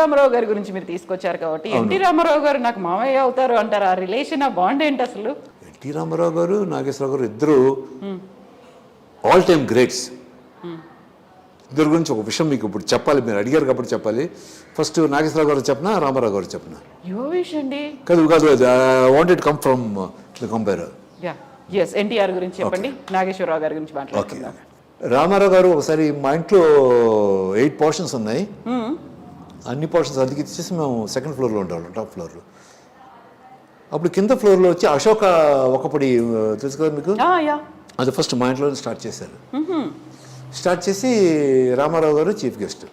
రామారావు గారి గురించి మీరు తీసుకొచ్చారు కాబట్టి ఎన్టీ రామారావు గారు నాకు మామయ్య అవుతారు అంటారు. ఆ రిలేషన్ ఆ బాండ్ ఏంటి అసలు? ఎన్టీ రామారావు గారు నాగేశ్వరరావు గారు ఇద్దరు ఆల్ టైమ్ గ్రేట్స్ ఇద్దరు గురించి ఒక విషయం మీకు ఇప్పుడు చెప్పాలి. మీరు అడిగారు కాబట్టి చెప్పాలి. ఫస్ట్ నాగేశ్వరరావు గారు చెప్పనా రామారావు గారు చెప్పనా? కాదు కాదు wanted come from the compare as NTR గురించి చెప్పండి. నాగేశ్వరరావు గారి గురించి మాట్లాడుకుందాం. రామారావు గారు ఒకసారి మా ఇంట్లో ఎయిట్ పోర్షన్స్ ఉన్నాయి. అన్ని పోర్షన్స్ అదికి ఇచ్చేసి మేము సెకండ్ ఫ్లోర్లో ఉండేవాళ్ళం టాప్ ఫ్లోర్లో అప్పుడు కింద ఫ్లోర్లో వచ్చి అశోక ఒకపడి తెలుసు కదా మీకు? అది ఫస్ట్ మా ఇంట్లోనే స్టార్ట్ చేశారు. స్టార్ట్ చేసి రామారావు గారు చీఫ్ గెస్ట్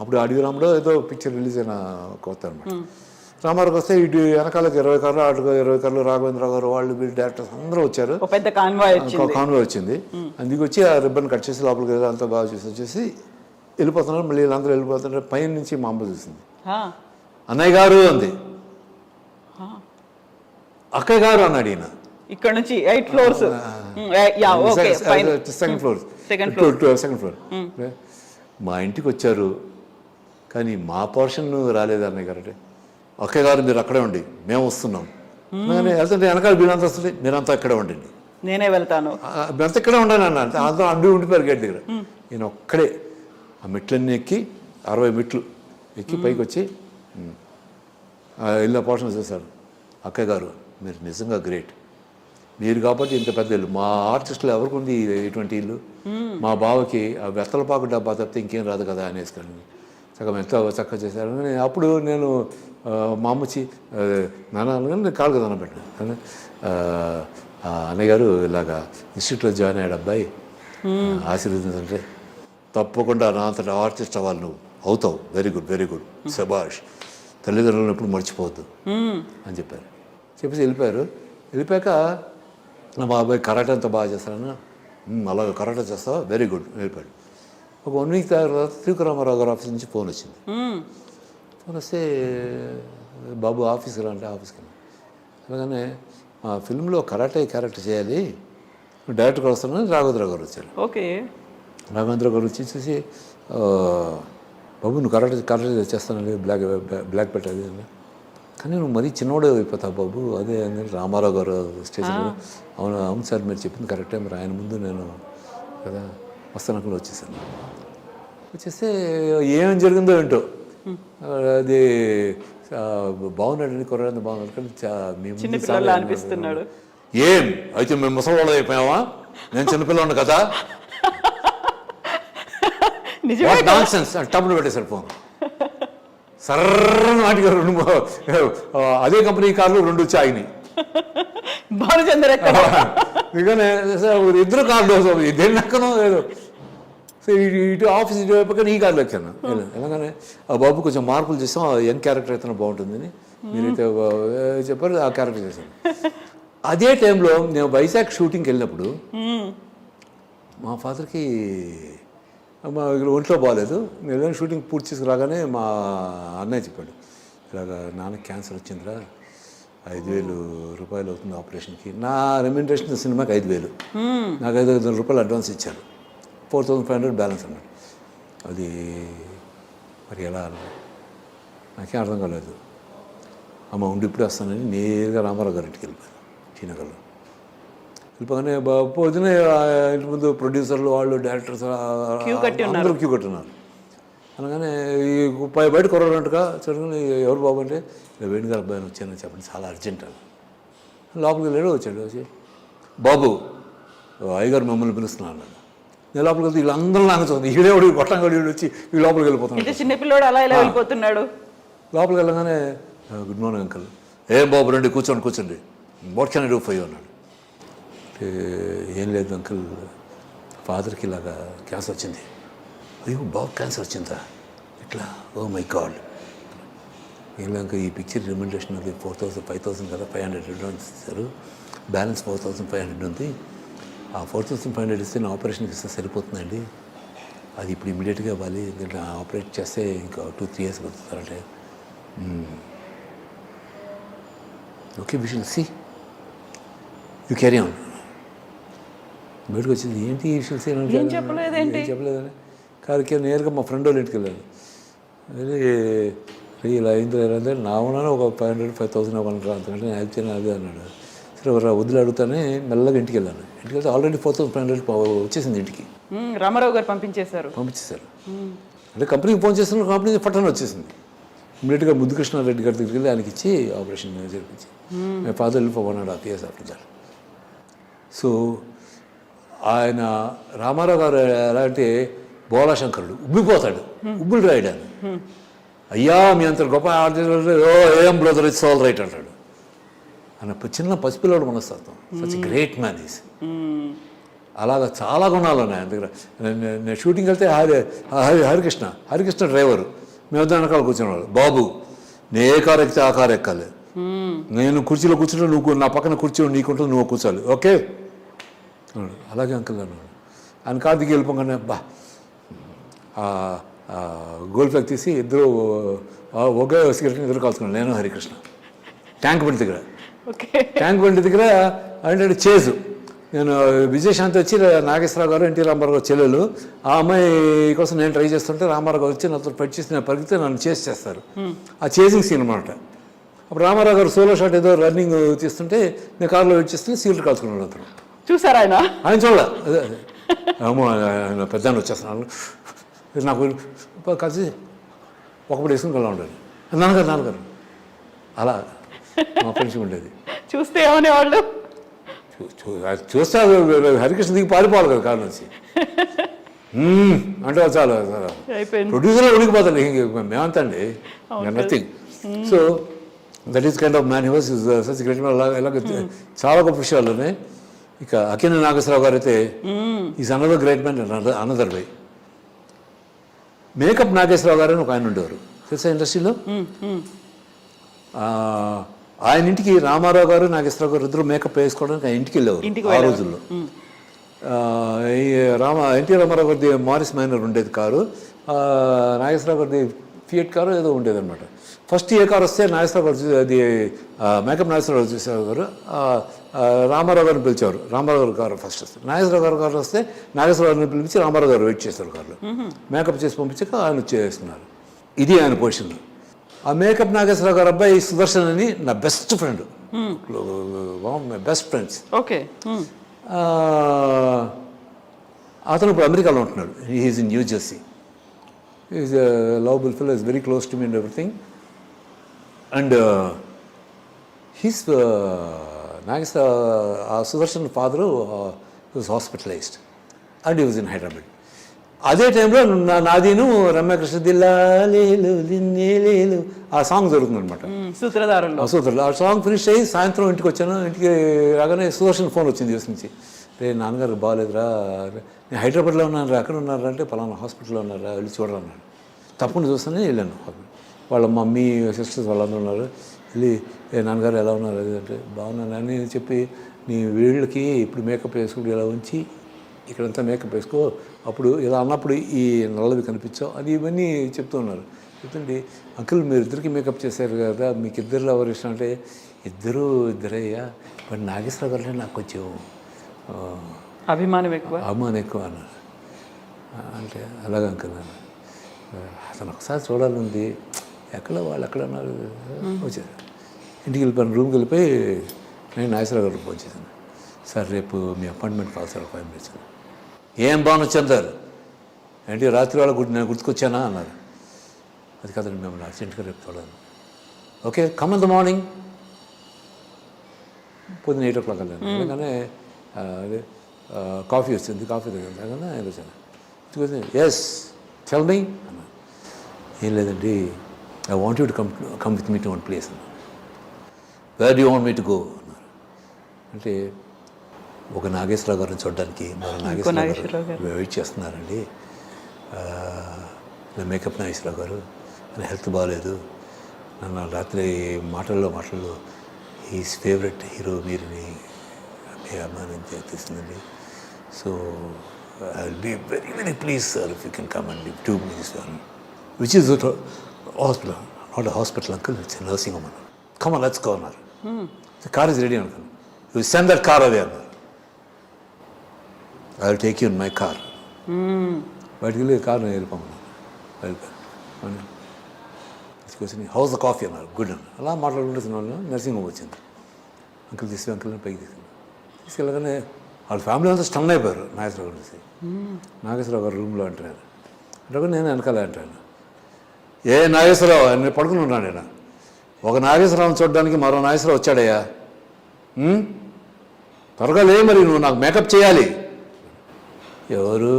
అప్పుడు అడవి రాముడు ఏదో పిక్చర్ రిలీజ్ అయిన కొత్త అనమాట రామారావుకి వస్తే ఇటు వెనకాలకి ఇరవై కార్లు అటు ఇరవై కార్లు రాఘవేంద్రరావు గారు వాళ్ళు వీళ్ళు డైరెక్టర్స్ అందరూ వచ్చారు. పెద్ద కాన్వాయ్ వచ్చింది. కాన్వే వచ్చింది. అందుకు వచ్చి ఆ రిబ్బన్ కట్ చేసి లోపలికి అంతా బాగా చేసి వచ్చేసి వెళ్ళిపోతున్నారు మళ్ళీ వీళ్ళందరూ వెళ్ళిపోతున్నారు. పైన నుంచి మా అమ్మ చూసింది అన్నయ్య గారు అంది. అక్కయ్య గారు అన్నాడు ఈయన. ఇక్కడ నుంచి eight floors. Okay fine second floor. Second floor. మా ఇంటికి వచ్చారు. కానీ మా పోర్షన్ రాలేదు అన్నయ్య గారు అంటే. అక్కయ్య గారు మీరు అక్కడే ఉండి మేము వస్తున్నాం. నేను వెళ్తుంటే వెనకాల వీళ్ళంతా వస్తుంది మీరంతా ఇక్కడే ఉండండి. నేనే వెళ్తాను. అంత ఇక్కడే ఉండాలి అన్న. అందరూ అండి ఉండిపోయారు గేట్ దగ్గర. నేను ఒక్కడే. ఆ మెట్లన్నీ ఎక్కి అరవై మెట్లు ఎక్కి పైకి వచ్చి "ఉమ్, ఆ ఇల్లు పోషణ చేశారు అక్కయ్య గారు మీరు నిజంగా గ్రేట్. మీరు కాబట్టి ఇంత పెద్ద ఇల్లు. మా ఆర్టిస్టులు ఎవరికి ఉంది ఇటువంటి ఇల్లు? మా బావకి ఆ వెత్తలపాకు డబ్బా తప్పితే ఇంకేం రాదు కదా అనేసుకొని సగం ఎంత చక్కగా చేశారు. అని అప్పుడు నేను మా అమ్మచ్చి నాన్న కాళ్ళు కదా పెట్టాను. అన్నయ్య గారు ఇలాగా ఇన్స్టిట్యూట్లో జాయిన్ అయ్యాడు అబ్బాయి. ఆశీర్వదించంటే తప్పకుండా నా అంతటా ఆర్టిస్ట్ అవ్వాలి నువ్వు. అవుతావు. వెరీ గుడ్ వెరీ గుడ్ శబాష్ తల్లిదండ్రులను ఎప్పుడు మర్చిపోవద్దు అని చెప్పారు. చెప్పేసి వెళ్ళిపోయారు. వెళ్ళిపోయాక నా బాబాయ్ కరాటే అంత బాగా చేస్తాను అలాగే కరాటే చేస్తావా? వెరీ గుడ్ వెళ్ళిపోయాడు. ఒక వన్ వీక్ తర్వాత త్రికరామారావు గారి ఆఫీస్ నుంచి ఫోన్ వచ్చింది. ఫోన్ వస్తే బాబు ఆఫీస్కి రా అంటే ఆఫీస్కి. అలాగనే ఫిల్మ్లో కరాటే క్యారెక్టర్ చేయాలి. డైరెక్టర్ వస్తున్నాను రాఘవేంద్ర గారు వచ్చారు. ఓకే. రాఘవేంద్ర గారు వచ్చి చూసి "ఆ, బాబు నువ్వు కరాటే కరాటే చేస్తానండి బ్లాక్ బ్లాక్ పెట్టాలి అని. కానీ నువ్వు మరీ చిన్నవాడే అయిపోతావు బాబు. అదే అని రామారావు గారు స్టేజ్ మీద. అవును అవును సార్ మీరు చెప్పింది కరెక్టే. మరి ఆయన ముందు నేను కదా వస్తానకుండా వచ్చేసాను. వచ్చేస్తే ఏం జరిగిందో ఏంటో. అది బాగున్నాడండి కుర్రాడు బాగున్నాడు కానీ చా- మీ ముందు చిన్న చాలా పిల్లలా అనిపిస్తున్నాడు. ఏం? అయితే మేము ముసలి అయిపోయావా నేను చిన్నపిల్లవాడిని కదా? నిజమే వాట్ నాన్ సెన్స్ టబ్బులు పెట్టేశారు ఫోన్. సర్రని వాటికి రెండు అదే కంపెనీ కార్లు రెండు వచ్చి ఆగినాయి భానుచంద్ర ఎక్కడ అందుకనే సార్ ఇద్దరు కార్లు దేని లెక్కనో లేదు సో ఇటు ఇటు ఆఫీస్ ఇటు వైపు ఈ కార్లు ఎక్కాను. వెళ్ళగానే ఆ బాబు కొంచెం మార్పులు చేసాం ఆ యంగ్ క్యారెక్టర్ అయితే బాగుంటుందని మీరైతే ఆ, చెప్పారు ఆ క్యారెక్టర్ చేశాను. అదే టైంలో నేను వైజాగ్ షూటింగ్కి వెళ్ళినప్పుడు. మా ఫాదర్కి మా ఇక్కడ ఒంట్లో బాగాలేదు నేను షూటింగ్ పూర్తి చేసుకురాగానే మా అన్నయ్య చెప్పాడు ఇలాగ నాన్న క్యాన్సర్ వచ్చిందిరా ఐదు వేలు రూపాయలు అవుతుంది ఆపరేషన్కి. నా రెమ్యూనరేషన్ సినిమాకి ఐదు వేలు. నాకు ఐదు ఐదు రూపాయలు అడ్వాన్స్ ఇచ్చారు. Four thousand five hundred balance అన్నాడు. అది మరి ఎలా? నాకేం అర్థం కాలేదు. అమ్మ ఉండి ఇప్పుడే వస్తానని నేరుగా రామారావు గారింటికి వెళ్ళిపోయాను శ్రీనగర్లో. బా- పొద్దునే ఇంటి ముందు ప్రొడ్యూసర్లు వాళ్ళు డైరెక్టర్స్. అందరూ క్యూ కట్టున్నారు. అనగానే ఈ పై బయట కొరడంటగా చూడగానే ఎవరు బాబు అంటే "ఇలా వేణుగారు అబ్బాయిని వచ్చానని చెప్పండి చాలా అర్జెంట్ అని. లోపలికి వెళ్ళాడు వచ్చాడు. వచ్చి బాబు అయ్యగారు మిమ్మల్ని పిలుస్తున్నాను అన్నాడు. నేను లోపలికి వెళ్తే వీళ్ళందరూ నాకు చూస్తుంది ఈడేవాడు కొట్టంగాడు వీడు వచ్చి ఈ లోపలికి వెళ్ళిపోతున్నాడు ఇంత చిన్న పిల్లోడు అలా ఇలా వెళ్ళిపోతున్నాడు? లోపలికి వెళ్ళగానే గుడ్ మార్నింగ్ అంకల్ ఏం బాబు రండి కూర్చోండి కూర్చోండి. What can I do you అన్నాడు. ఏం లేదు అంకుల్. ఫాదర్కి ఇలాగా క్యాన్సర్ వచ్చింది. అయ్యో బాగా క్యాన్సర్ వచ్చిందా ఇట్లా ఓ మై గాడ్. ఏం లేదు ఈ పిక్చర్ రిమండేషన్ అది ఫోర్ థౌసండ్ ఫైవ్ థౌసండ్ కదా ఫైవ్ హండ్రెడ్ అడ్వాన్స్ ఇస్తారు. Balance four thousand five hundred ఉంది. ఆ ఫోర్ థౌసండ్ ఫైవ్ హండ్రెడ్ ఇస్తే నా ఆపరేషన్కి ఇస్తే సరిపోతుందండి. అది ఇప్పుడు ఇమీడియట్గా ఇవ్వాలి. ఎందుకంటే ఆపరేట్ చేస్తే ఇంకా two three years పడుతుందంటే. Okay we see you carry on బయటకు వచ్చింది ఏంటి ఈ సీ ఏం చెప్పలేదేంటి? చెప్పలేదని. కారుకి నేరుగా మా ఫ్రెండ్ వాళ్ళ ఇంటికి వెళ్ళాను అది "రే, ఇలా అయింది అంటే నా ఉన్నాను ఒక ఫైవ్ హండ్రెడ్ ఫైవ్ థౌసండ్ అవ్వను అంతకంటే నేను చేయను అది అన్నాడు. సరే వదిలి అడుగుతానే మెల్లగా ఇంటికి వెళ్ళాను. ఇంటికి వెళ్తే already four thousand five hundred వచ్చేసింది ఇంటికి. మ్మ్, రామారావు గారు పంపించేశారు. పంపించేశారు. అంటే కంపెనీకి ఫోన్ చేస్తున్న కంపెనీ పట్టణ వచ్చేసింది. ఇమీడియట్గా ముద్దు కృష్ణారెడ్డి గారి దగ్గరికి వెళ్ళి ఆయనకి ఇచ్చి ఆపరేషన్ జరిపించి మై ఫాదర్ వెళ్ళి one and half years after that so ఆయన రామారావు గారు ఎలా అంటే బోళాశంకరుడు ఉబ్బిపోతాడు ఉబ్బులు రాయడు ఆయన అయ్యా మీ అంత గొప్ప ఓ ఏం బ్రదర్ ఇట్స్ ఆల్ రైట్ అంటాడు. ఆయన చిన్న పసిపిల్లడు మనస్తత్వం. సచ్ గ్రేట్ మ్యాన్ ఈస్ అలాగా చాలా గుణాలు ఉన్నాయి ఆయన దగ్గర. నేను- షూటింగ్ వెళ్తే హరి హరి హరికృష్ణ హరికృష్ణ డ్రైవర్ మేము వెనకాల కూర్చునేవాళ్ళు. బాబు నే ఏ కారు ఎక్కితే ఆ కారు ఎక్కాలి. నేను కుర్చీలో కూర్చుంటే నువ్వు నా పక్కన కుర్చీ నీకుంటుంది నువ్వు కూర్చోాలి ఓకే? అలాగే అంకుల్ అన్నాడు ఆయన కారు దిగి వెళ్ళిపోగానే బా గోల్ ఫ్లాగ్ తీసి ఇద్దరు ఒకే సిగరెట్ ఇద్దరు కాల్చుకున్నాను నేను హరికృష్ణ. ట్యాంక్ బండి దగ్గర. ఓకే. ట్యాంక్ బండి దగ్గర అంటే చేజు. నేను విజయశాంతి వచ్చి నాగేశ్వరరావు గారు ఎన్టీ రామారావు గారు చెల్లెలు. ఆ అమ్మాయి కోసం నేను ట్రై చేస్తుంటే రామారావు గారు వచ్చి నాతో ఫైట్ చేసి నేను పరిగితే నన్ను చేసి చేస్తారు. ఆ చేసింగ్ సీన్ అనమాట అప్పుడు రామారావు గారు సోలో షాట్ ఏదో రన్నింగ్ తీస్తుంటే నేను కారులో వెయిట్ చేస్తుంటే సీట్లు కాల్చుకున్నాడు అతను. చూసారా ఆయన? ఆయన చూడాల. అదే అదే. అమ్మో ఆయన పెద్ద ఆయన వచ్చేస్తున్నాను నాకు కలిసి ఒకప్పుడు వేసుకుని కల్లా ఉండేది నాన్నగారు నాన్నగారు. అలా మా ఫ్రెండ్షిప్ ఉండేది. చూస్తే ఏమనేవాళ్ళు? చూస్తే హరికృష్ణ దిగి పారిపోవాలి కదా కారు నుంచి. అంటే చాలు ప్రొడ్యూసర్ ఉడికిపోతాను మేమంతా అండి nothing so that is kind of man he was such great చాలా గొప్ప విషయాలు ఉన్నాయి. ఇక అకిన నాగేశ్వరరావు గారు అయితే is another great man another why. Makeup Nageswara Rao గారు అని ఒక ఆయన ఉండేవారు. తెలుసా ఇండస్ట్రీలో? ఆయన ఇంటికి రామారావు గారు నాగేశ్వరరావు గారు ఇద్దరు మేకప్ వేసుకోవడానికి ఆయన ఇంటికి వెళ్ళేవారు ఆ. రోజుల్లో. రామ ఎన్టీ రామారావు గారిది మారిస్ మైనర్ ఉండేది కారు. నాగేశ్వరరావు గారిది ఫియట్ కారు ఏదో ఉండేది అనమాట ఫస్ట్ ఏ కారు వస్తే నాగేశ్వరరావు గారు చూ- అది మేకప్ నాగేశ్వరరావు చూసేవారు గారు. రామారావు గారిని పిలిచేవారు. రామారావు గారు కారు ఫస్ట్ వస్తే. నాగేశ్వరరావు గారు కారు వస్తే నాగేశ్వరరావు గారిని పిలిపించి రామారావు గారు వెయిట్ చేస్తారు కారులో. మేకప్ చేసి పంపించాక ఆయన చేస్తున్నారు ఇది ఆయన పొజిషన్ ఆ మేకప్ నాగేశ్వరరావు గారు అబ్బాయి సుదర్శన్ అని నా best friend. My best friends. Okay. అతను ఇప్పుడు అమెరికాలో ఉంటున్నాడు. He is in New Jersey. Is lovable fill is very close to me and everything. And he's Nageswara uh Sudarshan father was hospitalised and was in Hyderabad అదే టైంలో నా నాదీను రమ్యకృష్ణ దిల్లా లేలు లిన్నే లేలు ఆ song జరుగుతుందన్నమాట. మ్మ్. సూత్రధారుల్లో అసలు ఆ సాంగ్ ఫినిష్ అయ్యి సాయంత్రం ఇంటికి వచ్చాను. ఇంటికి రాగానే సుదర్శన్ ఫోన్ వచ్చింది యూఎస్ నుంచి. రే నాన్నగారు బాగాలేదురా నేను హైదరాబాద్లో ఉన్నాను రా ఎక్కడ ఉన్నారా అంటే పలానా హాస్పిటల్లో ఉన్నారా వెళ్ళి చూడరా అన్నాడు. తప్పకుండా చూస్తానే వెళ్ళాను. వాళ్ళ మమ్మీ సిస్టర్స్ వాళ్ళందరూ ఉన్నారు. వెళ్ళి ఏ నాన్నగారు ఎలా ఉన్నారు? అది అంటే బాగున్నాను అని చెప్పి నీ వీళ్ళకి ఇప్పుడు మేకప్ వేసుకుంటూ ఇలా ఉంచి ఇక్కడంతా మేకప్ వేసుకో. అప్పుడు ఇలా అన్నప్పుడు ఈ నల్లవి కనిపించావు. అది ఇవన్నీ చెప్తూ ఉన్నారు. చెప్తుంటే అంకుల్ మీరు ఇద్దరికి మేకప్ చేశారు కదా మీకు ఇద్దరు ఎవరు ఇష్టం? అంటే ఇద్దరు ఇద్దరయ్యా. బట్ నాగేశ్వర గారు నాకు కొంచెం అభిమానం ఎక్కువ? అవమానం ఎక్కువ అన్నారు. అంటే అలాగే అంకుల్ అన్నారు. అతను ఒకసారి చూడాలంది ఎక్కడ వాళ్ళు ఎక్కడ ఉన్నారు? వచ్చారు ఇంటికి వెళ్ళిపోయాను రూమ్కి వెళ్ళిపోయి నేను నాగేశ్వర గారు ఫోన్ చేశాను సార్ రేపు మీ అపాయింట్మెంట్ కావాలి సార్ ఫైవ్ మినిట్స్ ఏం బాగుంది వచ్చాను సార్? ఏంటి రాత్రి వాళ్ళ గుర్తు నేను గుర్తుకొచ్చానా? అన్నారు. అది కాదండి మిమ్మల్ని అర్జెంట్గా రేపు చూడాలి. Okay come in the morning. పొద్దున్న ఎయిట్ ఓ క్లాక్ వెళ్ళాను. ఆ, అదే కాఫీ వచ్చింది. కాఫీ దగ్గర తాగానే వచ్చాను ఎస్ టెల్ మీ అన్నా ఏం లేదండి I want you to come come with me to one place అన్నా where you want me to go అన్నారు అంటే ఒక నాగేశ్వరరావు గారిని చూడడానికి మరో నాగేశ్వరరావు గారు వెయిట్ చేస్తున్నారండి. నా మేకప్ నాగేశ్వరరావు గారు. నా హెల్త్ బాగాలేదు నన్ను రాత్రి మాటల్లో మాటల్లో హీస్ ఫేవరెట్ హీరో మీరుని మీ అభిమానం చేస్తుందండి so I will be very very please sir if you can come and two minutes which is hospital not hospital uncle it's nursing home అన్నారు కమ లెట్స్ గో అన్నారు కార్ ఇస్ రెడీ అనుకున్నాను you send that car away అన్నారు I will take you in my car బయటికి వెళ్ళి car వెళ్ళిపోమన్నాను వెళ్ళిపోయాను how's the coffee అన్నారు good అన్న అలా మాట్లాడుకుంటున్నాను నర్సింగ్ హోమ్ వచ్చింది. అంకుల్ తీసి అంకుల్ పైకి తీసుకెళ్ళి. తీసుకెళ్ళగానే వాళ్ళ ఫ్యామిలీ అంతా స్టన్ అయిపోయారు. నాగేశ్వరరావు గారు. నాగేశ్వరరావు గారు రూమ్లో అంటున్నారు. అంటే నేను వెనకాల అంటాను. ఏ నాగేశ్వరరావు నేను పడుకుని ఉన్నాను నేను. ఒక నాగేశ్వరరావుని చూడడానికి మరో నాగేశ్వరరావు వచ్చాడయ్యా? త్వరగా లే మరి నువ్వు నాకు మేకప్ చేయాలి. ఎవరు?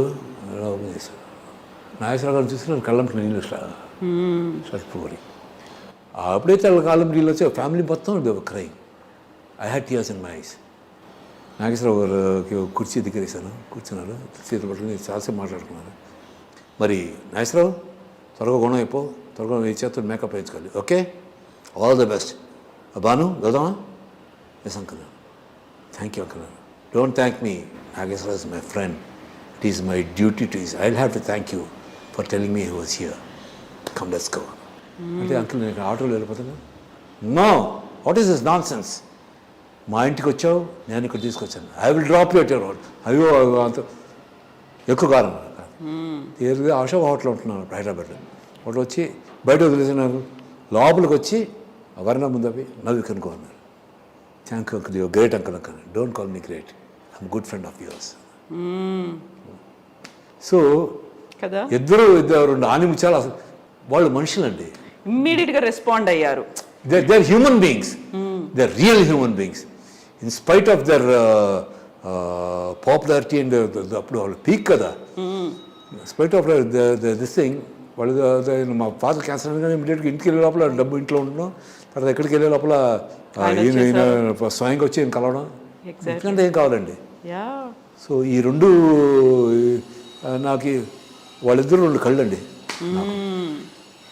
నాగేశ్వరరావు గారిని చూసి నేను కళ్ళంటి నీళ్ళు సరిపోరి. అప్పుడే కాలం నీళ్ళు వచ్చి ఫ్యామిలీ మొత్తం cry I had tears in my eyes. Nageswara Rao గారికి కుర్చీ దిగరేశాను కూర్చున్నారు. చేతులు పట్టుకుని చాలాసేపు మాట్లాడుకున్నారు. మరి నాగేశ్వరరావు? త్వరగా గుణం అయిపో త్వరగా నీ చేతులు మేకప్ వేయించుకోవాలి. Okay? All the best Bhanu వెళ్దామా? Yes uncle thank you uncle don't thank me Nageswara is my friend it is my duty to is I have to thank you for telling me he was here come let's go అంటే uncle నేను ఆటోలో వెళ్ళిపోతాను no what is this nonsense మా ఇంటికి వచ్చావు నేను ఇక్కడ తీసుకొచ్చాను. I will drop you at your road అయ్యో అంత ఎక్కువ కారణం. తీరుగా ఆశా హోటల్ ఉంటున్నాను హైదరాబాద్లో. హోటల్ వచ్చి బయట వదిలేసినారు లోపలికి వచ్చి వర్ణ ముందు అవి నవ్వి కనుకో అన్నారు thank you uncle you great uncle uncle don't call me great I'm good friend of yours so కదా? ఇద్దరు ఇద్దరు రెండు ఆనిముత్యాలు అసలు వాళ్ళు మనుషులండి. ఇమ్మీడియట్గా రెస్పాండ్ అయ్యారు. They're, they're human beings. They're real human beings. In spite of their the, the అప్పుడు వాళ్ళు పీక్ కదా. స్పైట్ ఆఫ్ దిస్ థింగ్ వాళ్ళు మా ఫాదర్ క్యాన్సర్ అనగానే ఇమీడియట్గా ఇంటికి వెళ్ళే లోపల డబ్బు ఇంట్లో ఉండడం తర్వాత ఎక్కడికి వెళ్ళే లోపల ఈయన స్వయంగా వచ్చి ఈయన కలవడం. ఎందుకంటే ఏం కావాలండి? సో ఈ రెండు నాకు వాళ్ళిద్దరు రెండు కళ్ళండి.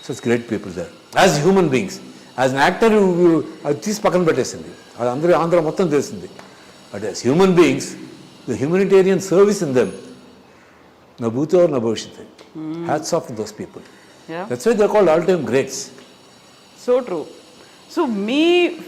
Such great people there as human beings as an actor అది తీసి పక్కన పెట్టేసింది. అది అందరూ ఆంధ్ర మొత్తం తెలిసింది. But as human beings, the humanitarian service in them, na or na. Mm. Hats off to those people. Yeah. That's why they're called all-time greats. So true. So me